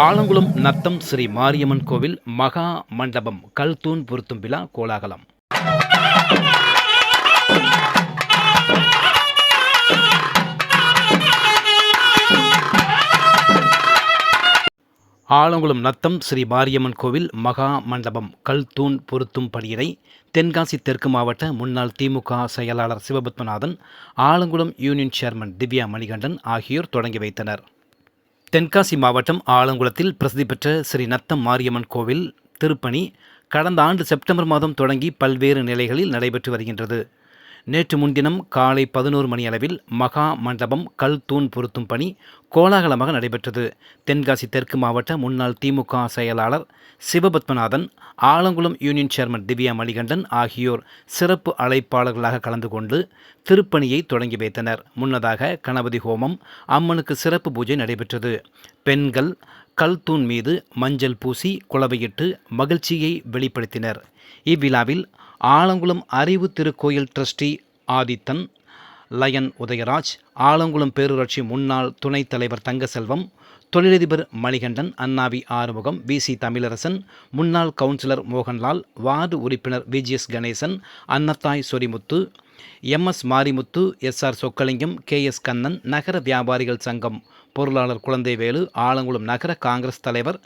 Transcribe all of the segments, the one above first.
ஆலங்குளம் நத்தம் ஸ்ரீ மாரியம்மன் கோவில் மகா மண்டபம் கல்தூண் பொருத்தும் விழா கோலாகலம். ஆலங்குளம் நத்தம் ஸ்ரீ மாரியம்மன் கோவில் மகா மண்டபம் கல்தூண் பொருத்தும் பணியினை தென்காசி தெற்கு மாவட்ட முன்னாள் திமுக செயலாளர் சிவபத்மநாதன் ஆலங்குளம் யூனியன் சேர்மன் திவ்யா மணிகண்டன் ஆகியோர் தொடங்கி வைத்தனர். தென்காசி மாவட்டம் ஆலங்குளத்தில் பிரசித்தி பெற்ற ஸ்ரீ நத்தம் மாரியம்மன் கோவில் திருப்பணி கடந்த ஆண்டு செப்டம்பர் மாதம் தொடங்கி பல்வேறு நிலைகளில் நடைபெற்று வருகின்றது. நேற்று முன்தினம் காலை பதினோரு மணி அளவில் மகா மண்டபம் கல் தூண் பொருத்தும் பணி கோலாகலமாக நடைபெற்றது. தென்காசி தெற்கு மாவட்ட முன்னாள் திமுக செயலாளர் சிவபத்மநாதன் ஆலங்குளம் யூனியன் சேர்மன் திவ்யா மணிகண்டன் ஆகியோர் சிறப்பு அழைப்பாளர்களாக கலந்து கொண்டு திருப்பணியை தொடங்கி வைத்தனர். முன்னதாக கணபதி ஹோமம் அம்மனுக்கு சிறப்பு பூஜை நடைபெற்றது. பெண்கள் கல் தூண் மீது மஞ்சள் பூசி குளவையிட்டு மகிழ்ச்சியை வெளிப்படுத்தினர். இவ்விழாவில் ஆலங்குளம் அறிவு திருக்கோயில் ட்ரஸ்டி ஆதித்தன் லயன் உதயராஜ் ஆலங்குளம் பேரூராட்சி முன்னாள் துணைத் தலைவர் தங்கசெல்வம் தொழிலதிபர் மணிகண்டன் அண்ணாவி ஆறுமுகம் பிசி தமிழரசன் முன்னாள் கவுன்சிலர் மோகன்லால் வார்டு உறுப்பினர் VGS Ganesan Annathai Sorimuthu MS Marimuthu SR Sokkalingam K S Kannan நகர வியாபாரிகள் சங்கம் பொருளாளர் குழந்தைவேலு ஆலங்குளம் நகர காங்கிரஸ் தலைவர்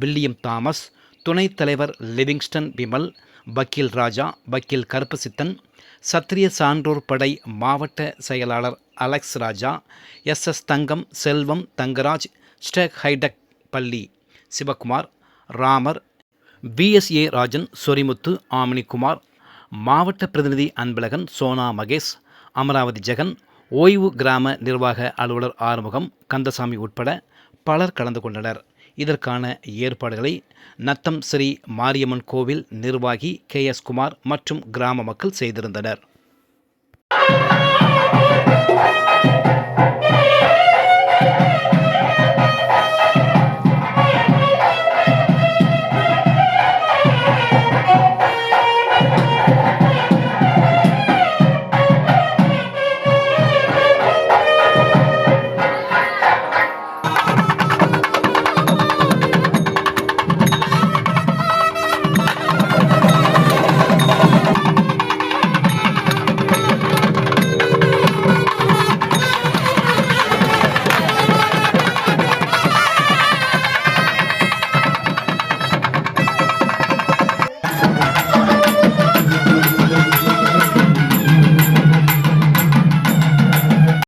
பில்லியம் தாமஸ் துணைத் தலைவர் லிவிங்ஸ்டன் விமல் வக்கீல் ராஜா வக்கீல் கருப்பசித்தன் சத்திரிய சான்றோர் படை மாவட்ட செயலாளர் Alex Raja S S Thangam Selvam Thangaraj stack hitech பள்ளி சிவகுமார் ராமர் பிஎஸ்ஏ ராஜன் சொரிமுத்து ஆமினிக்குமார் மாவட்ட பிரதிநிதி அன்பழகன் சோனா மகேஷ் அமராவதி ஜெகன் ஓய்வு கிராம நிர்வாக அலுவலர் ஆறுமுகம் கந்தசாமி உட்பட பலர் கலந்து கொண்டனர். இதற்கான ஏற்பாடுகளை நத்தம் ஸ்ரீ மாரியம்மன் கோவில் நிர்வாகி கே எஸ் குமார் மற்றும் கிராம மக்கள் செய்திருந்தனர்.